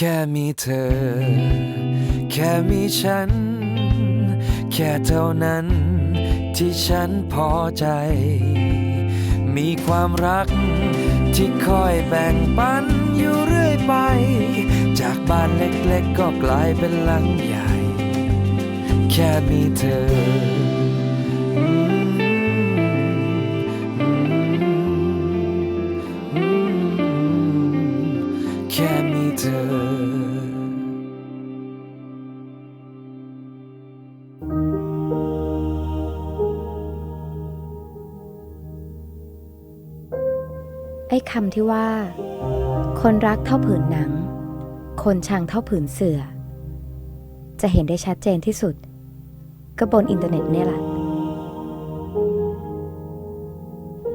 แค่มีเธอ แค่มีฉัน แค่เท่านั้น ที่ฉันพอใจ มีความรัก ที่คอยแบ่งปันอยู่เรื่อยไป จากบ้านเล็กๆ ก็กลายเป็นหลังใหญ่ แค่มีเธอแค่มีเธอ อ้คำที่ว่า คนรักเท่าผืนหนัง คนชังเท่าผืนเสือ จะเห็นได้ชัดเจนที่สุด ก็บนอินเทอร์เน็ตเนี่ยแหละ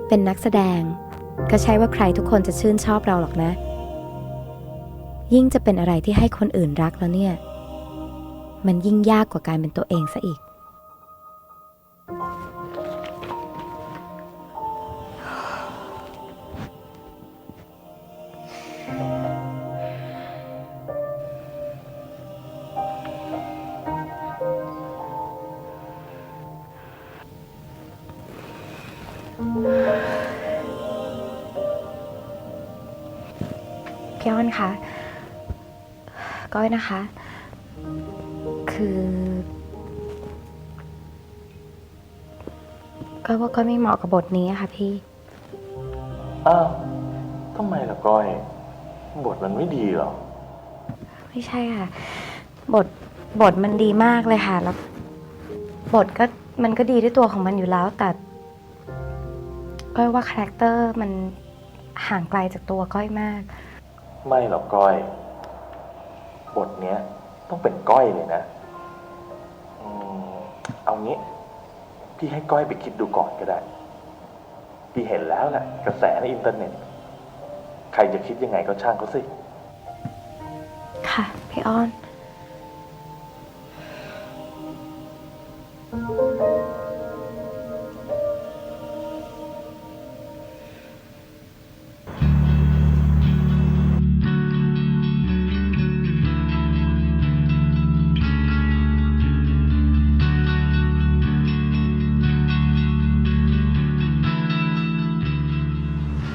เป็นนักแสดงก็ใช่ว่าใครทุกคนจะชื่นชอบเราหรอกนะ ยิ่งจะเป็นอะไรที่ให้คนอื่นรักแล้วเนี่ย มันยิ่งยากกว่าการเป็นตัวเองซะอีก พี่อ้อนคะก้อยนะคะ คือก้อยว่าก้อยไม่เหมาะกับบทนี้อะค่ะพี่ อ้าวทำไมล่ะก้อย บทมันไม่ดีเหรอ ไม่ใช่ค่ะ บทบทมันดีมากเลยค่ะ แล้ว บทก็มันก็ดีด้วยตัวของมันอยู่แล้ว แต่ก้อยว่าคาแรคเตอร์มันห่างไกลจากตัวก้อยมาก ไม่หรอกก้อย บทเนี้ย ต้องเป็นก้อยเลยนะอืมเอางี้ พี่ให้ก้อยไปคิดดูก่อนก็ได้ พี่เห็นแล้วแหละกระแสในอินเทอร์เน็ต ใครจะคิดยังไงก็ช่างเขาสิ ค่ะ พี่อ้อนเ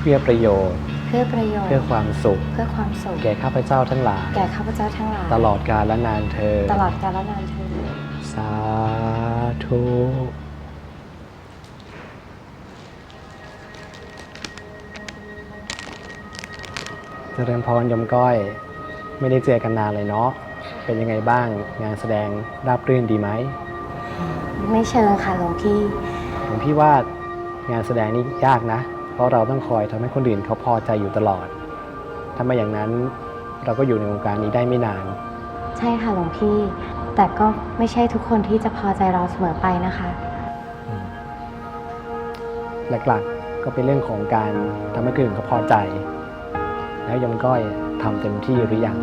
พื่อประโยชน์ เพื่อประโยชน์ เพื่อความสุข เพื่อความสุข แก่ข้าพเจ้าทั้งหลาย แก่ข้าพเจ้าทั้งหลาย ตลอดกาลและนานเธอญตลอดกาลและนานเธอญสาธุเจริญพรยมก้อย ไม่ได้เจอกันนานเลยเนาะ เป็นยังไงบ้างงานแสดงราบรื่นดีไหม ไม่เชิงค่ะหลวงพี่หลวงพี่ว่างานแสดงนี่ยากนะ เพราะเราต้องคอยทำให้คนอื่นเขาพอใจอยู่ตลอด ถ้าไม่อย่างนั้นเราก็อยู่ในวงการนี้ได้ไม่นาน ใช่ค่ะหลวงพี่ แต่ก็ไม่ใช่ทุกคนที่จะพอใจเราเสมอไปนะคะ หลักๆก็เป็นเรื่องของการทำให้คนอื่นเขาพอใจ แล้วยมก้อยทำเต็มที่หรือยัง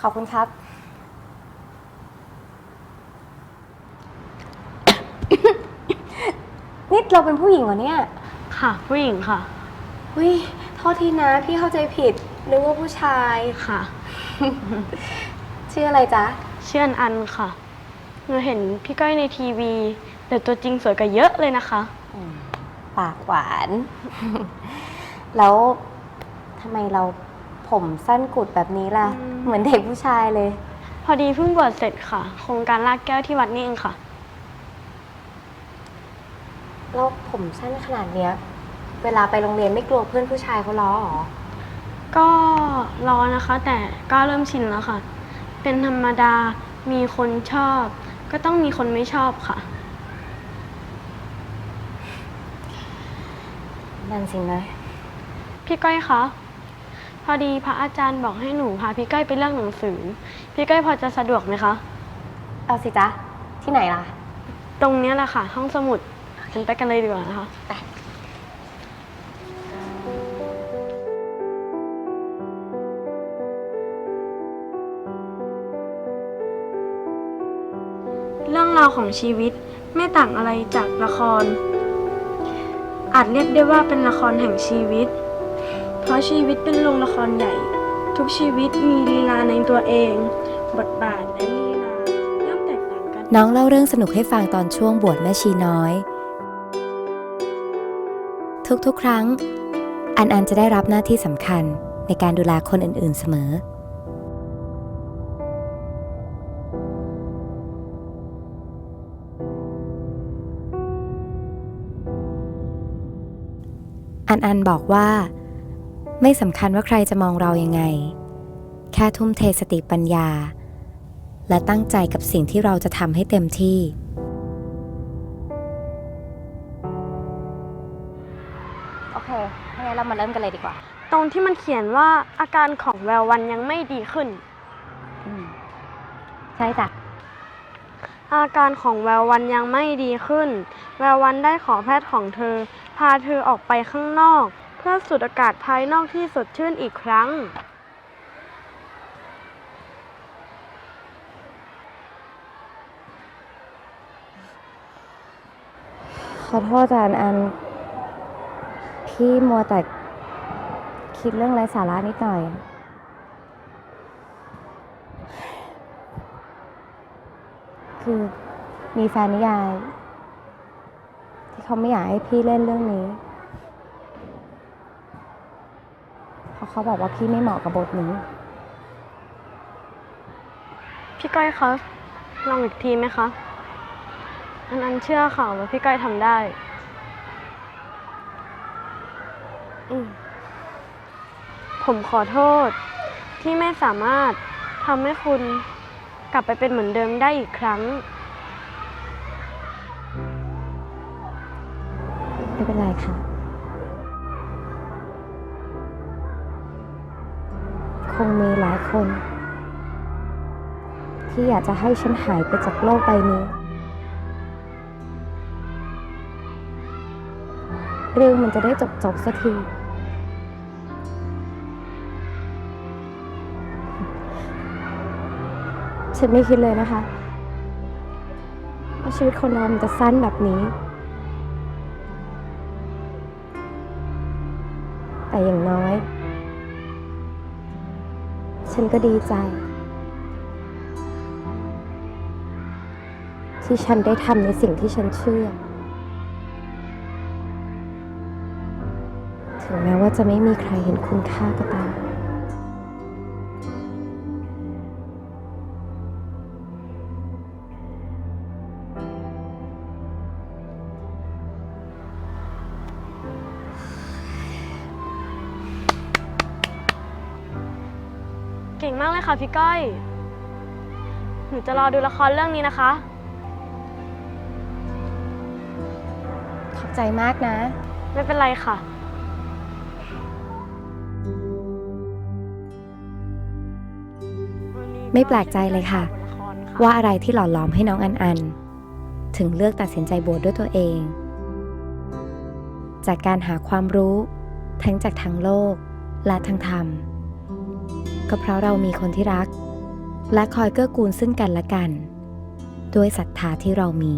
ขอบคุณครับ นี่เราเป็นผู้หญิงเหรอเนี่ยค่ะผู้หญิงค่ะเฮ้ยโทษทีนะพี่เข้าใจผิดนึกว่าผู้ชาย ค่ะชื่ออะไรจ๊ะ เชื่อนอันค่ะหนูเห็นพี่ก้อยในทีวี แต่ตัวจริงสวยกว่าเยอะเลยนะคะ ปากหวาน แล้วทำไมเรา ผมสั้นกุดแบบนี้ล่ะอืมเหมือนเด็กผู้ชายเลย พอดีเพิ่งบวชเสร็จค่ะ โครงการลากแก้วที่วัดนี่เองค่ะ แล้วผมสั้นขนาดเนี้ย เวลาไปโรงเรียนไม่กลัวเพื่อนผู้ชายเขาล้อเหรอ ก็ร้อนนะคะ แต่ก็เริ่มชินแล้วค่ะ เป็นธรรมดามีคนชอบ ก็ต้องมีคนไม่ชอบค่ะ นั่นสินะ พี่ก้อยคะพ พอดีพระอาจารย์บอกให้หนูพาพี่ก้อยไปเรื่องหนังสือ พี่ก้อยพอจะสะดวกไหมคะ เอาสิจ๊ะ ที่ไหนล่ะ ตรงนี้ยแหละค่ะ ห้องสมุดฉันไปกันเลยดีกว่านะคะ เรื่องราวของชีวิตไม่ต่างอะไรจากละคร อาจเรียกได้ว่าเป็นละครแห่งชีวิต เพราะชีวิตเป็นโรงละครใหญ่ ทุกชีวิตมีลีลาในตัวเอง บทบาทและลีลาย่อมแตกต่างกัน น้องเล่าเรื่องสนุกให้ฟังตอนช่วงบวชแม่ชีน้อย ทุกๆ ครั้ง อันอันจะได้รับหน้าที่สำคัญในการดูแลคนอื่นๆเสมออันอันบอกว่า ไม่สำคัญว่าใครจะมองเรายังไง แค่ทุ่มเทสติปัญญา และตั้งใจกับสิ่งที่เราจะทำให้เต็มที่ โอเคงั้นเรามาเริ่มกันเลยดีกว่า ตรงที่มันเขียนว่าอาการของแวววันยังไม่ดีขึ้น ใช่จ้ะ อาการของแวววันยังไม่ดีขึ้น แวววันได้ขอแพทย์ของเธอ พาเธอออกไปข้างนอก เพื่อสูดอากาศภายนอกที่สดชื่นอีกครั้ง ขอโทษอาจ้ะอันอัน พี่มัวแต่คิดเรื่องไร้สาระนิดหน่อย คือมีแฟนนิยาย ที่เขาไม่อยากให้พี่เล่นเรื่องนี้ เพราะเขาบอกว่าพี่ไม่เหมาะกับบทนี้ พี่ก้อยคะลองอีกทีไหมคะ อันอันเชื่อค่ะว่าพี่ก้อยทำได้ อืมผมขอโทษ ที่ไม่สามารถทำให้คุณกลับไปเป็นเหมือนเดิมได้อีกครั้ง ไม่เป็นไรค่ะ คงมีหลายคน ที่อยากจะให้ฉันหายไปจากโลกใบนี้ เรื่องมันจะได้จบจบสักทีฉันไม่คิดเลยนะคะว่าชีวิตคนเรามันจะสั้นแบบนี้ แต่อย่างน้อย ฉันก็ดีใจ ที่ฉันได้ทำในสิ่งที่ฉันเชื่อ ถึงแม้ว่าจะไม่มีใครเห็นคุณค่าก็ตาม เก่งมากเลยค่ะพี่ก้อย หนูจะรอดูละครเรื่องนี้นะคะ ขอบใจมากนะ ไม่เป็นไรค่ะ ไม่แปลกใจเลยค่ะ ว่าอะไรที่หล่อหลอมให้น้องอันอัน ถึงเลือกตัดสินใจบวชดด้วยตัวเอง จากการหาความรู้ ทั้งจากทางโลกและทางธรรม ก็เพราะเรามีคนที่รัก และคอยเกื้อกูลซึ่งกันและกัน ด้วยศรัทธาที่เรามี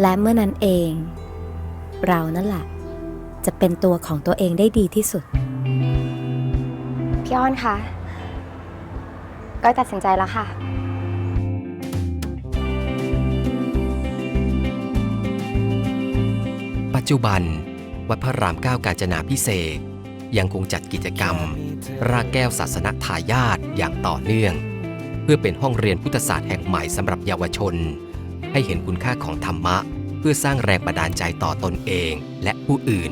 และเมื่อนั้นเอง เรานั่นแหละ จะเป็นตัวของตัวเองได้ดีที่สุด พี่อ้อนคะก้อยตัดสินใจแล้วค่ะ จจุบัน วัดพระรามเก้ากาญจนาพิเศษยังคงจัดกิจกรรม รากแก้วศาสนทายาทอย่างต่อเนื่อง เพื่อเป็นห้องเรียนพุทธศาสตร์แห่งใหม่สำหรับเยาวชน ให้เห็นคุณค่าของธรรมะ เพื่อสร้างแรงบันดาลใจต่อตนเองและผู้อื่น